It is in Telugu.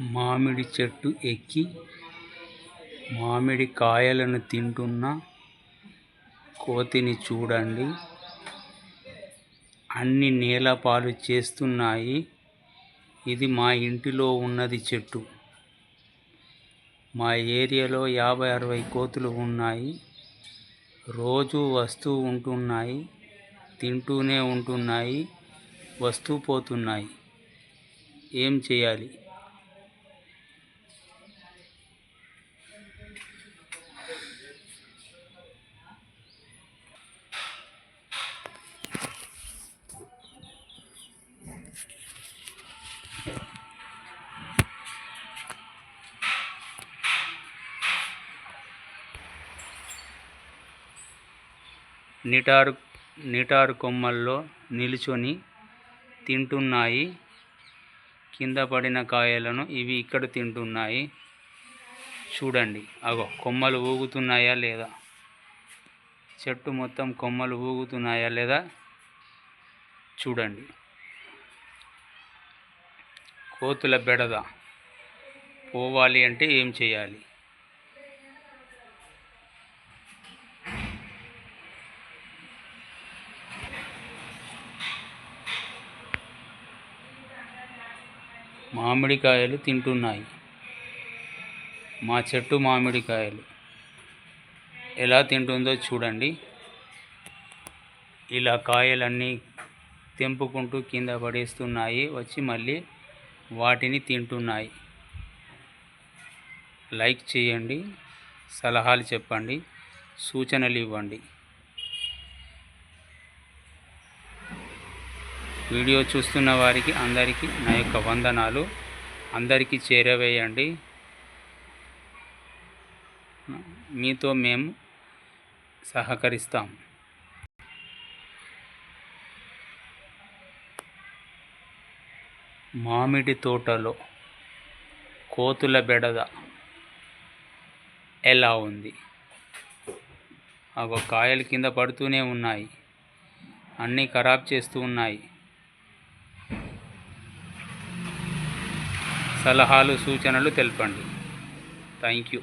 మామిడి చెట్టు ఎక్కి మామిడి కాయలను తింటున్న కోతిని చూడండి. అన్ని నేలపాలు చేస్తున్నాయి. ఇది మా ఇంటిలో ఉన్నది చెట్టు. మా ఏరియాలో యాభై అరవై కోతులు ఉన్నాయి. రోజు వస్తూ ఉంటున్నాయి. తింటూనే ఉంటున్నాయి. వస్తూ పోతున్నాయి. ఏం చేయాలి? నిటారు నిటారు కొమ్మల్లో నిలుచొని తింటున్నాయి. కింద పడిన కాయలను ఇవి ఇక్కడ తింటున్నాయి. చూడండి అగో కొమ్మలు ఊగుతున్నాయా లేదా? చెట్టు మొత్తం కొమ్మలు ఊగుతున్నాయా లేదా? చూడండి. కోతుల బెడద. పోవాలి అంటే ఏం చేయాలి? మామిడికాయలు తింటున్నాయి. మా చెట్టు మామిడికాయలు. ఎలా తింటుందో చూడండి. ఇలా కాయలన్నీ తెంపుకుంటూ కింద పడేస్తున్నాయి. వచ్చి మళ్ళీ వాటిని తింటున్నాయి. లైక్ చేయండి సలహాలు చెప్పండి సూచనలు ఇవ్వండి. వీడియో చూస్తున్న వారికి అందరికీ నా యొక్క వందనాలు. అందరికీ చేరవేయండి. మీతో మేము సహకరిస్తాం. మామిడి తోటలో కోతుల బెడద ఎలా ఉంది? అగో కాయలు కింద పడుతూనే ఉన్నాయి. అన్నీ ఖరాబ్ చేస్తూ ఉన్నాయి. సలహాలు సూచనలు తెలపండి. Thank you